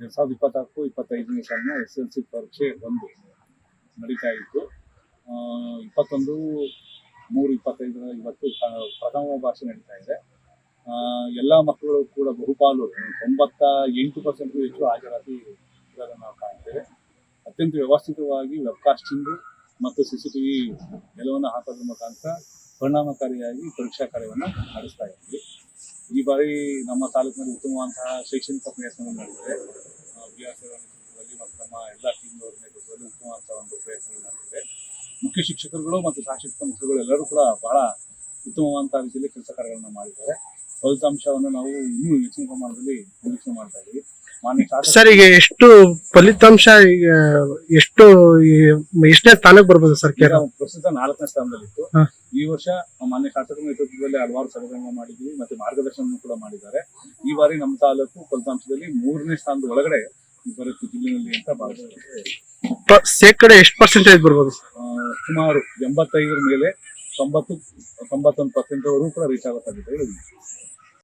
ಎರಡ್ ಸಾವಿರದ ಇಪ್ಪತ್ನಾಲ್ಕು ಇಪ್ಪತ್ತೈದನೇ ಸಾಲಿನ ಎಸ್ ಎಲ್ ಸಿ ಪರೀಕ್ಷೆ ಬಂದು ನಡೀತಾ ಇತ್ತು ಇಪ್ಪತ್ತೊಂದು ಮೂರು ಇಪ್ಪತ್ತೈದರ ಇವತ್ತು ಪ್ರಥಮ ಭಾಷೆ ನಡೀತಾ ಇದೆ ಎಲ್ಲ ಮಕ್ಕಳು ಕೂಡ ಬಹುಪಾಲು ತೊಂಬತ್ತ ಎಂಟು ಪರ್ಸೆಂಟ್ ಹೆಚ್ಚು ಹಾಜರಾತಿ ಇರೋದನ್ನು ನಾವು ಕಾಣ್ತೇವೆ. ಅತ್ಯಂತ ವ್ಯವಸ್ಥಿತವಾಗಿ ವೆಬ್ಕಾಸ್ಟಿಂಗ್ ಮತ್ತು ಸಿ ಸಿ ಟಿ ವಿ ಎಲ್ಲವನ್ನು ಹಾಕೋದ್ರ ಮುಖಾಂತರ ಪರಿಣಾಮಕಾರಿಯಾಗಿ ಪರೀಕ್ಷಾ ಕಾರ್ಯವನ್ನು ನಡೆಸ್ತಾ ಇದ್ವಿ ಈ ಬಾರಿ ನಮ್ಮ ತಾಲೂಕಿನಲ್ಲಿ ಉತ್ತಮವಾದಂತಹ ಶೈಕ್ಷಣಿಕ ಪ್ರಯತ್ನವನ್ನು ನಡೆದಿದೆ ಬಿ ಮತ್ತು ನಮ್ಮ ಎಲ್ಲ ಟೀಮ್ನವರ ನೇತೃತ್ವದಲ್ಲಿ ಉತ್ತಮವಾದಂತಹ ಒಂದು ಪ್ರಯತ್ನಗಳು ನಡೆದಿದೆ ಮುಖ್ಯ ಶಿಕ್ಷಕರುಗಳು ಮತ್ತು ಸಹ ಮಿತ್ರಗಳು ಎಲ್ಲರೂ ಕೂಡ ಬಹಳ ಉತ್ತಮವಾದಂತಹ ರೀತಿಯಲ್ಲಿ ಕೆಲಸ ಕಾರ್ಯಗಳನ್ನು ಮಾಡಿದ್ದಾರೆ. ಫಲಿತಾಂಶವನ್ನು ನಾವು ಇನ್ನೂ ಹೆಚ್ಚಿನ ಪ್ರಮಾಣದಲ್ಲಿ ನಿರೀಕ್ಷೆ ಮಾಡ್ತಾ ಇದ್ದೀವಿ ಮಾನ್ಯ ಶಾಸಕ ಸರ್ ಈಗ ಎಷ್ಟು ಫಲಿತಾಂಶ ಈಗ ಎಷ್ಟು ಈ- ಎಷ್ಟನೇ ಸ್ಥಾನಕ್ಕೆ ಬರ್ಬೋದು ಸರ್ ಈಗ ಕೇರಳ? ಪ್ರಸ್ತುತ ನಾಲ್ಕನೇ ಸ್ಥಾನದಲ್ಲಿತ್ತು. ಇತ್ತು ಈ ವರ್ಷ ಮಾನ್ಯ ಶಾಸಕರ ನೇತೃತ್ವದಲ್ಲಿ ಹಲವಾರು ಸಭೆಗಳನ್ನ ಮಾಡಿದ್ವಿ ಮತ್ತೆ ಮಾರ್ಗದರ್ಶನ ಕೂಡ ಮಾಡಿದ್ದಾರೆ. ಈ ಬಾರಿ ನಮ್ಮ ತಾಲೂಕು ಫಲಿತಾಂಶದಲ್ಲಿ ಮೂರನೇ ಸ್ಥಾನದ ಒಳಗಡೆ ಬರುತ್ತೆ ಜಿಲ್ಲೆಯಲ್ಲಿ ಅಂತ ಭಾವಿಸ್ತೇವೆ ಪ- ಶೇಕಡ ಎಷ್ಟು ಪರ್ಸೆಂಟೇಜ್ ಬರ್ಬೋದು? ಆ, ಸುಮಾರು ಎಂಬತ್ತೈದರ ಮೇಲೆ ತೊಂಬತ್ತು ತೊಂಬತ್ತೊಂದು ಪರ್ಸೆಂಟ್ ವರೆಗೂ ಕೂಡ ರೀಚ್ ಆಗೋ ಸಾಧ್ಯತೆ ಇದೆ